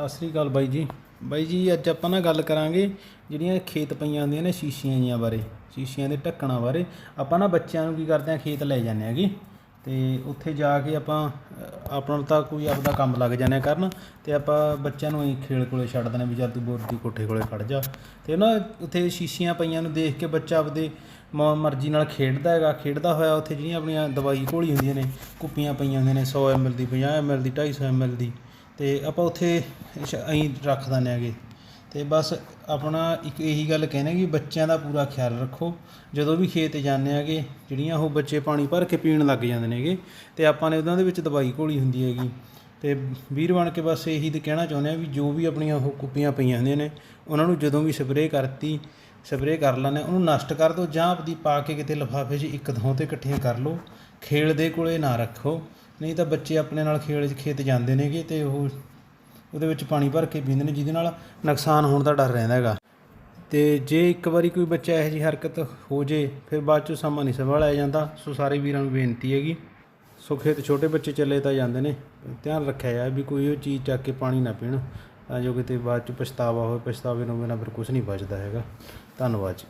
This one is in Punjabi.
ਸਤਿ ਸ੍ਰੀ ਅਕਾਲ ਬਾਈ ਜੀ। ਬਾਈ ਜੀ, ਅੱਜ ਆਪਾਂ ਨਾ ਗੱਲ ਕਰਾਂਗੇ ਜਿਹੜੀਆਂ ਖੇਤ ਪਈਆਂ ਹੁੰਦੀਆਂ ਨੇ ਸ਼ੀਸ਼ੀਆਂ ਜੀਆਂ ਬਾਰੇ, ਸ਼ੀਸ਼ੀਆਂ ਦੇ ਢੱਕਣਾਂ ਬਾਰੇ। ਆਪਾਂ ਨਾ ਬੱਚਿਆਂ ਨੂੰ ਕੀ ਕਰਦੇ ਆ, ਖੇਤ ਲੈ ਜਾਂਦੇ ਹੈਗੇ। ਤੇ ਉੱਥੇ ਜਾ ਕੇ ਆਪਾਂ ਆਪਣਾ ਤਾਂ ਕੋਈ ਆਪਦਾ ਕੰਮ ਲੱਗ ਜਾਂਦੇ ਆ ਕਰਨ। ਤੇ ਆਪਾਂ ਬੱਚਿਆਂ ਨੂੰ ਹੀ ਖੇਲ ਕੋਲੇ ਛੱਡ ਦਿੰਦੇ ਵੀ ਜਦ ਤੂੰ ਬੋਰਦੀ ਕੋਠੇ ਕੋਲੇ ਖੜ ਜਾ। ਤੇ ਨਾ ਉੱਥੇ ਸ਼ੀਸ਼ੀਆਂ ਪਈਆਂ ਨੂੰ ਦੇਖ ਕੇ ਬੱਚਾ ਆਪਦੇ ਮ- ਮਰਜ਼ੀ ਨਾਲ ਖੇਡਦਾ ਹੈਗਾ। ਖੇਡਦਾ ਹੋਇਆ ਉੱਥੇ ਜਿਹੜੀਆਂ ਆਪਣੀਆਂ ਦਵਾਈ ਘੋਲੀ ਹੁੰਦੀਆਂ ਨੇ, ਕੁੱਪੀਆਂ ਪਈਆਂ ਹੁੰਦੀਆਂ ਨੇ 100 ml ਦੀ 50 ml ਦੀ 250 ml ਦੀ। ਤੇ ਆਪਾਂ ਉੱਥੇ ਅਸੀਂ ਰੱਖ ਦਿੰਦੇ ਹੈਗੇ। ਤੇ ਬਸ ਆਪਣਾ ਇੱਕ ਇਹੀ ਗੱਲ ਕਹਿੰਦੇ ਕਿ ਬੱਚਿਆਂ ਦਾ ਪੂਰਾ ਖਿਆਲ ਰੱਖੋ। ਜਦੋਂ ਵੀ ਖੇਤ ਜਾਂਦੇ ਹੈਗੇ, ਜਿਹੜੀਆਂ ਉਹ ਬੱਚੇ ਪਾਣੀ ਭਰ ਕੇ ਪੀਣ ਲੱਗ ਜਾਂਦੇ ਨੇਗੇ ਤੇ ਆਪਾਂ ਨੇ ਉਹਨਾਂ ਦੇ ਵਿੱਚ ਦਵਾਈ ਘੋਲੀ ਹੁੰਦੀ ਹੈਗੀ। ਤੇ ਵੀਰ ਬਣ ਕੇ ਬਸ ਇਹੀ ਤੇ ਕਹਿਣਾ ਚਾਹੁੰਦੇ ਆ ਵੀ ਜੋ ਵੀ ਆਪਣੀਆਂ ਉਹ ਕੁੱਪੀਆਂ ਪਈਆਂ ਹੁੰਦੀਆਂ ਨੇ, ਉਹਨਾਂ ਨੂੰ ਜਦੋਂ ਵੀ ਸਪਰੇਅ ਕਰਤੀ, ਸਪਰੇਅ ਕਰ ਲੈਂਦੇ, ਉਹਨੂੰ ਨਸ਼ਟ ਕਰ ਦਿਓ ਜਾਂ ਆਪਦੀ ਪਾ ਕੇ ਕਿਤੇ ਲਿਫਾਫੇ 'ਚ ਇੱਕ ਥਾਂ ਤੇ ਇਕੱਠੀਆਂ ਕਰ ਲਓ। ਖੇਲ ਦੇ ਕੋਲੇ ਨਾ ਰੱਖੋ। ਨਹੀਂ ਤਾਂ ਬੱਚੇ ਆਪਣੇ ਨਾਲ ਖੇਲ ਖੇਤ ਜਾਂਦੇ ਨੇਗੇ ਤੇ ਉਹ ਉਹਦੇ ਵਿੱਚ ਪਾਣੀ ਭਰ ਕੇ ਪੀਂਦੇ ਨੇ, ਜਿਹਦੇ ਨਾਲ ਨੁਕਸਾਨ ਹੋਣ ਦਾ ਡਰ ਰਹਿੰਦਾ ਹੈਗਾ। ਤੇ ਜੇ ਇੱਕ ਵਾਰੀ ਕੋਈ ਬੱਚਾ ਇਹੋ ਜਿਹੀ ਹਰਕਤ ਹੋ ਜੇ, ਫਿਰ ਬਾਅਦ ਚੋਂ ਸਮਾਂ ਨਹੀਂ ਸੰਭਾਲਿਆ ਜਾਂਦਾ। ਸੋ ਸਾਰੇ ਵੀਰਾਂ ਨੂੰ ਬੇਨਤੀ ਹੈਗੀ, ਸੋ ਖੇਤ ਛੋਟੇ ਬੱਚੇ ਚੱਲੇ ਤਾਂ ਜਾਂਦੇ ਨੇ। ਧਿਆਨ ਰੱਖਿਆ ਜਾਏ ਵੀ ਕੋਈ ਉਹ ਚੀਜ਼ ਚੱਕ ਕੇ ਪਾਣੀ ਨਾ ਪੀਣ, ਤਾਂ ਜੋ ਕਿਤੇ ਬਾਅਦ ਚ ਪਛਤਾਵਾ ਹੋਵੇ, ਪਛਤਾਵੇ ਨੂੰ ਬਿਨਾਂ ਫਿਰ ਕੁਝ ਨਹੀਂ ਬਚਦਾ ਹੈਗਾ। ਧੰਨਵਾਦ ਜੀ।